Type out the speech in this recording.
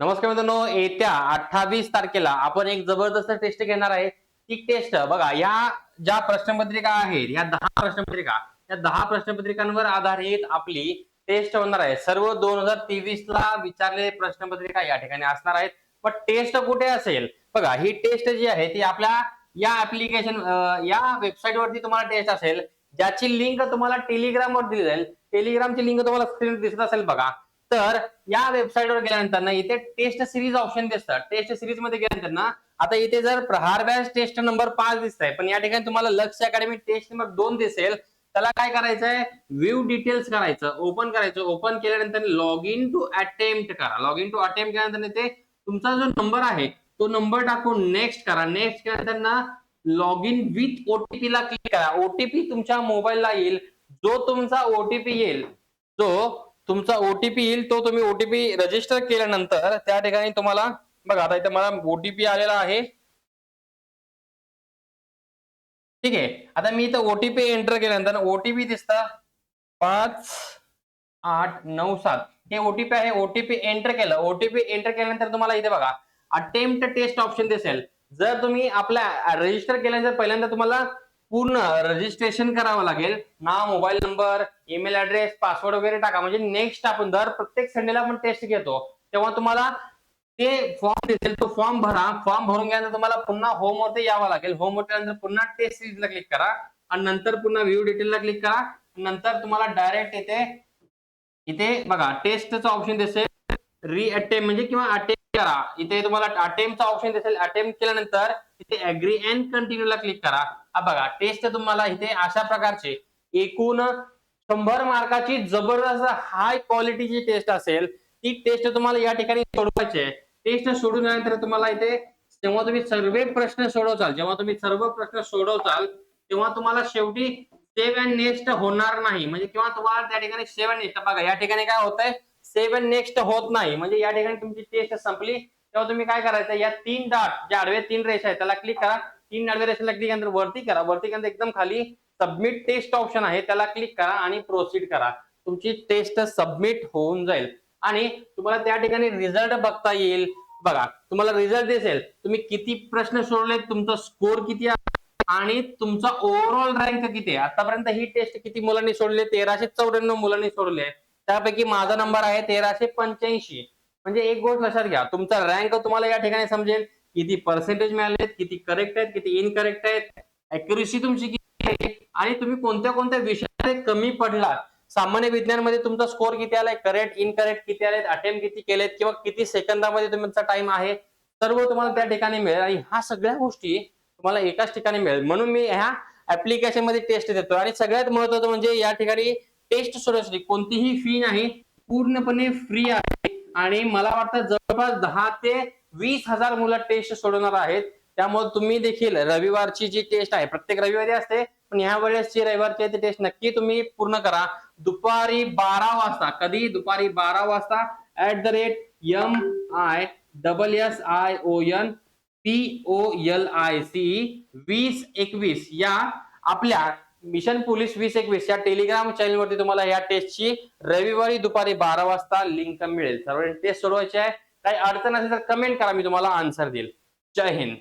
नमस्कार मित्रांनो येत्या अठ्ठावीस तारखेला आपण एक जबरदस्त टेस्ट घेणार आहे. ती टेस्ट बघा या ज्या प्रश्नपत्रिका आहेत या दहा प्रश्नपत्रिका या दहा प्रश्नपत्रिकांवर आधारित आपली टेस्ट होणार आहे. सर्व दोन हजार तेवीस ला विचारलेले प्रश्नपत्रिका या ठिकाणी असणार आहेत. पण टेस्ट कुठे असेल? बघा ही टेस्ट जी आहे ती आपल्या या ऍप्लिकेशन या वेबसाईट वरती तुम्हाला टेस्ट असेल. ज्याची लिंक तुम्हाला टेलिग्राम वर दिली जाईल. टेलिग्रामची लिंक तुम्हाला स्क्रीन दिसत असेल बघा. तर या वेबसाईट वर गेल्यानंतर ना इथे टेस्ट सिरीज ऑप्शन दिसतात. टेस्ट सिरीजमध्ये गेल्यानंतर ना आता इथे जर प्रहार बॅच टेस्ट नंबर पाच दिसत आहे पण या ठिकाणी तुम्हाला लक्ष अकॅडमी टेस्ट नंबर दोन दिसेल. त्याला काय करायचंय? व्ह्यू डिटेल्स करायचं ओपन करायचं. ओपन केल्यानंतर लॉग इन टू अटेम्प्ट करा. लॉग इन टू अटेम्प्ट केल्यानंतर ते तुमचा जो नंबर आहे तो नंबर टाकून नेक्स्ट करा. नेक्स्ट केल्यानंतर ना लॉग इन विथ ओटीपी ला क्लिक करा. ओटीपी तुमच्या मोबाईलला येईल. जो तुमचा ओटीपी येईल जो तुमचा ओटीपी येईल तो तुम्ही ओटीपी रजिस्टर केल्यानंतर त्या ठिकाणी तुम्हाला बघा आता इथे मला ओटीपी आलेला आहे. ठीक आहे. आता मी इथं ओटीपी एंटर केल्यानंतर ओटीपी दिसता पाच आठ नऊ सात. हे ओटीपी आहे ओटीपी एंटर केलं. ओटीपी एंटर केल्यानंतर तुम्हाला इथे बघा अटेम्प्ट टेस्ट ऑप्शन दिसेल. जर तुम्ही आपल्या रजिस्टर केल्यानंतर पहिल्यांदा तुम्हाला पूर्ण रजिस्ट्रेशन करावं लागेल. नाव mobile number email address password वगैरे टाका. म्हणजे नेक्स्ट आपण दर प्रत्येक संडेला आपण टेस्ट घेतो. तेव्हा तुम्हाला ते फॉर्म दिसेल तो फॉर्म भरा. फॉर्म भरून गेल्यानंतर तुम्हाला पुन्हा होमवरती यावं लागेल. होमवरती नंतर पुन्हा टेस्ट सिरीजला क्लिक करा. आणि नंतर पुन्हा व्ह्यू डिटेलला क्लिक करा. नंतर तुम्हाला डायरेक्ट इथे इथे बघा टेस्टचं ऑप्शन दिसेल. री अटेम्प म्हणजे किंवा अटेम्प करा. इथे तुम्हाला अटेम्पचा ऑप्शन दिसेल. अटेम्प केल्यानंतर इथे अग्री अँड कंटिन्यूला क्लिक करा. हा बघा टेस्ट तुम्हाला इथे अशा प्रकारचे एकूण शंभर मार्काची जबरदस्त हाय क्वालिटीची टेस्ट असेल ती टेस्ट तुम्हाला या ठिकाणी सोडवायची आहे. टेस्ट सोडून तुम्हाला इथे जेव्हा तुम्ही सर्व प्रश्न सोडवचाल जेव्हा तुम्ही सर्व प्रश्न सोडवचाल तेव्हा तुम्हाला शेवटी सेव्ह अँड नेक्स्ट होणार नाही. म्हणजे किंवा तुम्हाला त्या ठिकाणी सेव्ह नेक्स्ट बघा या ठिकाणी काय होतंय? सेव्ह नेक्स्ट होत नाही. म्हणजे या ठिकाणी तुमची टेस्ट संपली. तेव्हा तुम्ही काय करायचं या तीन डाट जे आडवे तीन रेषा आहेत त्याला क्लिक करा. तीन आडव्या रेषेला क्लिक केल्यानंतर वरती करा. वरती केल्यानंतर एकदम खाली सबमिट टेस्ट ऑप्शन आहे त्याला क्लिक करा आणि प्रोसीड करा. तुमची टेस्ट सबमिट होऊन जाईल. आणि तुम्हाला त्या ठिकाणी रिझल्ट बघता येईल. बघा तुम्हाला रिझल्ट दिसेल. तुम्ही किती प्रश्न सोडले तुमचा स्कोर किती आहे आणि तुमचा ओव्हरऑल रँक किती आहे. आतापर्यंत ही टेस्ट किती मुलांनी सोडली? तेराशे चौऱ्याण्णव मुलांनी सोडले त्यापैकी माझा नंबर आहे तेराशे पंच्याऐंशी. म्हणजे एक गोष्ट लक्षात घ्या तुमचा रँक तुम्हाला या ठिकाणी समजेल. किती पर्सेंटेज मिळालेत किती करेक्ट आहेत किती इनकरेक्ट आहेत. अॅक्युरेसी तुमची किती आहे? आणि तुम्ही कोणत्या कोणत्या विषयामध्ये कमी पडलात? सामान्य विज्ञानमध्ये तुमचा स्कोर किती आलाय? करेक्ट इनकरेक्ट किती आलेत? अटेम्प्ट किती केलेत? किंवा किती सेकंदामध्ये तुमचा टाइम आहे? सर्व तुम्हाला त्या ठिकाणी मिळेल. आणि ह्या सगळ्या गोष्टी तुम्हाला एकाच ठिकाणी मिळेल. म्हणून मी ह्या ऍप्लिकेशनमध्ये टेस्ट देतो. आणि सगळ्यात महत्वाचं म्हणजे या ठिकाणी टेस्ट सोडवण्यासाठी कोणतीही फी नाही. पूर्णपणे फ्री आहे. आणि मला वाटतं जवळपास दहा ते वीस हजार मुलं टेस्ट सोडवणार आहेत. त्यामुळे तुम्ही देखील रविवारची जी टेस्ट आहे प्रत्येक रविवारी असते पण ह्या वेळेसची रविवारची ती टेस्ट नक्की तुम्ही पूर्ण करा. दुपारी बारा वाजता कधी दुपारी बारा वाजता at the rate M I double S I O N P O L I C वीस एकवीस या आपल्या मिशन पोलीस वीस एकवीस या टेलिग्राम चॅनलवरती तुम्हाला या टेस्टची रविवारी दुपारी बारा वाजता लिंक मिळेल. सर्वांनी टेस्ट सोडवायची आहे. काही अडचण असेल तर कमेंट करा मी तुम्हाला आन्सर देईल. जय हिंद.